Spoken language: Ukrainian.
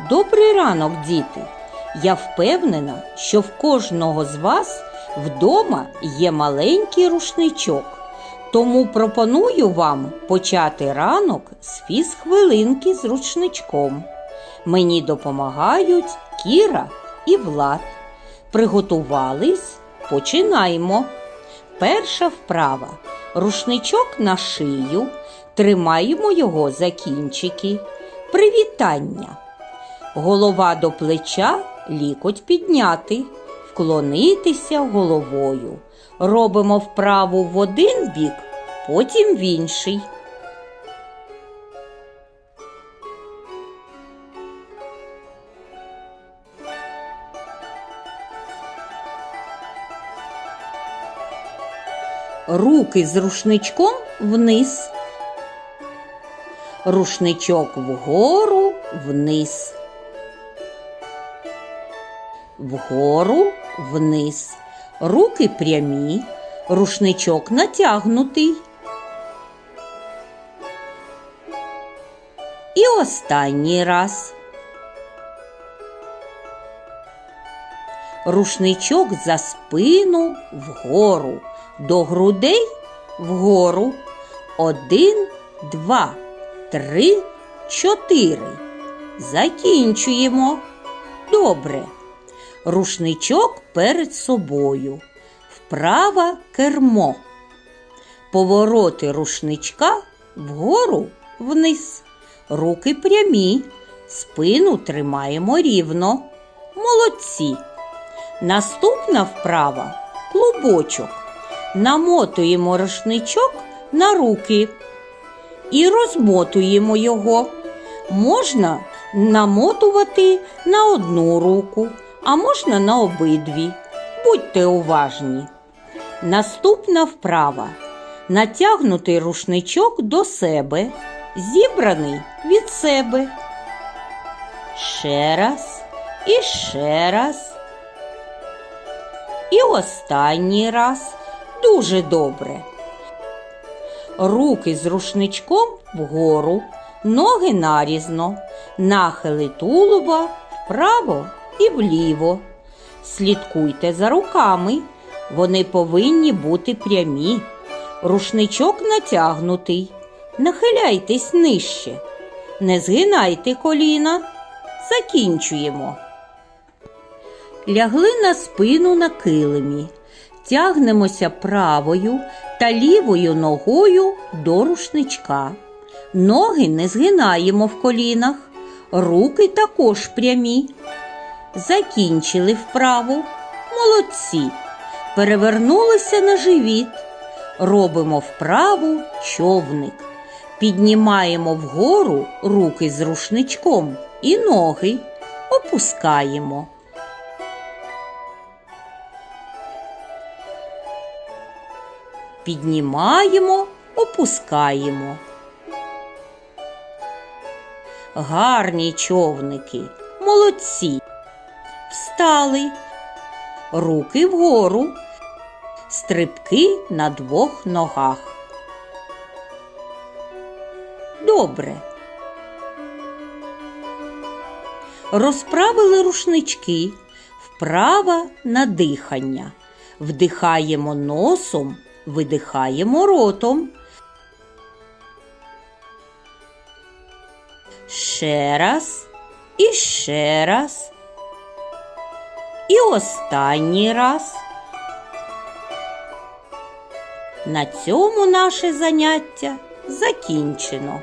Добрий ранок, діти! Я впевнена, що в кожного з вас вдома є маленький рушничок. Тому пропоную вам почати ранок з фізхвилинки з рушничком. Мені допомагають Кіра і Влад. Приготувались? Починаємо. Перша вправа. Рушничок на шию. Тримаємо його за кінчики. Привітання. Голова до плеча, лікоть підняти, вклонитися головою. Робимо вправу в один бік, потім в інший. Руки з рушничком вниз. Рушничок вгору вниз. Вгору вниз. Руки прямі, рушничок натягнутий. І останній раз. Рушничок за спину вгору, до грудей вгору. Один, два, три, чотири. Закінчуємо. Добре. Рушничок перед собою. Вправа кермо. Повороти рушничка вгору вниз. Руки прямі. Спину тримаємо рівно. Молодці. Наступна вправа клубочок. Намотуємо рушничок на руки і розмотуємо його. Можна намотувати на одну руку, а можна на обидві. Будьте уважні. Наступна вправа. Натягнутий рушничок до себе, зібраний від себе. Ще раз і ще раз. І останній раз. Дуже добре. Руки з рушничком вгору, ноги нарізно, нахили тулуба вправо і вліво. Слідкуйте за руками. Вони повинні бути прямі. Рушничок натягнутий. Нахиляйтесь нижче. Не згинайте коліна. Закінчуємо. Лягли на спину на килимі. Тягнемося правою та лівою ногою до рушничка. Ноги не згинаємо в колінах, руки також прямі. Закінчили вправу. Молодці. Перевернулися на живіт. Робимо вправу човник. Піднімаємо вгору руки з рушничком і ноги. Опускаємо. Піднімаємо, опускаємо. Гарні човники, молодці. Встали, руки вгору, стрибки на двох ногах. Добре. Розправили рушнички, вправа на дихання. Вдихаємо носом, видихаємо ротом. Ще раз і ще раз. І останній раз. На цьому наше заняття закінчено.